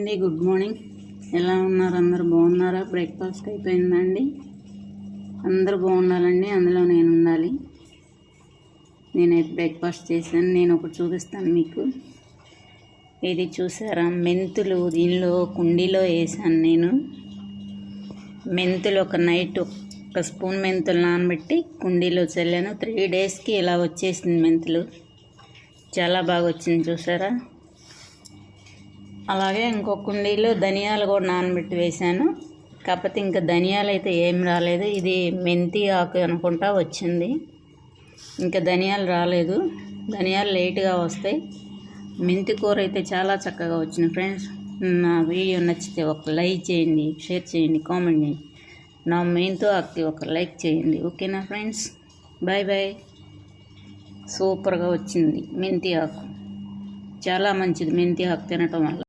అండి. Good morning ఎలా ఉన్నారు? అందరు బాగున్నారా? బ్రేక్ఫాస్ట్ అయిపోయిందండి. అందరూ బాగుండాలండి అందులో నేను ఉండాలి. నేనైతే బ్రేక్ఫాస్ట్ చేశాను. నేను ఒకటి చూపిస్తాను మీకు. ఇది చూసారా? మెంతులు దీనిలో కుండీలో వేసాను నేను. మెంతులు ఒక నైట్ ఒక స్పూన్ మెంతులు నానబెట్టి కుండీలో చల్లాను. త్రీ డేస్కి ఇలా వచ్చేసింది మెంతులు. చాలా బాగా వచ్చింది చూసారా? అలాగే ఇంకో కుండీలో ధనియాలు కూడా నానబెట్టి వేశాను. కాకపోతే ఇంకా ధనియాలు అయితే ఏం రాలేదు. ఇది మెంతి ఆకు అనుకుంటా వచ్చింది. ఇంకా ధనియాలు రాలేదు. ధనియాలు లేట్గా వస్తాయి. మెంతి కూర అయితే చాలా చక్కగా వచ్చింది ఫ్రెండ్స్. నా వీడియో నచ్చితే ఒక లైక్ చేయండి షేర్ చేయండి కామెంట్ చేయండి. నా మెంతో ఆకు ఒక లైక్ చేయండి. ఓకేనా ఫ్రెండ్స్? Bye bye. సూపర్గా వచ్చింది మెంతి ఆకు. చాలా మంచిది మెంతి ఆకు తినటం వల్ల.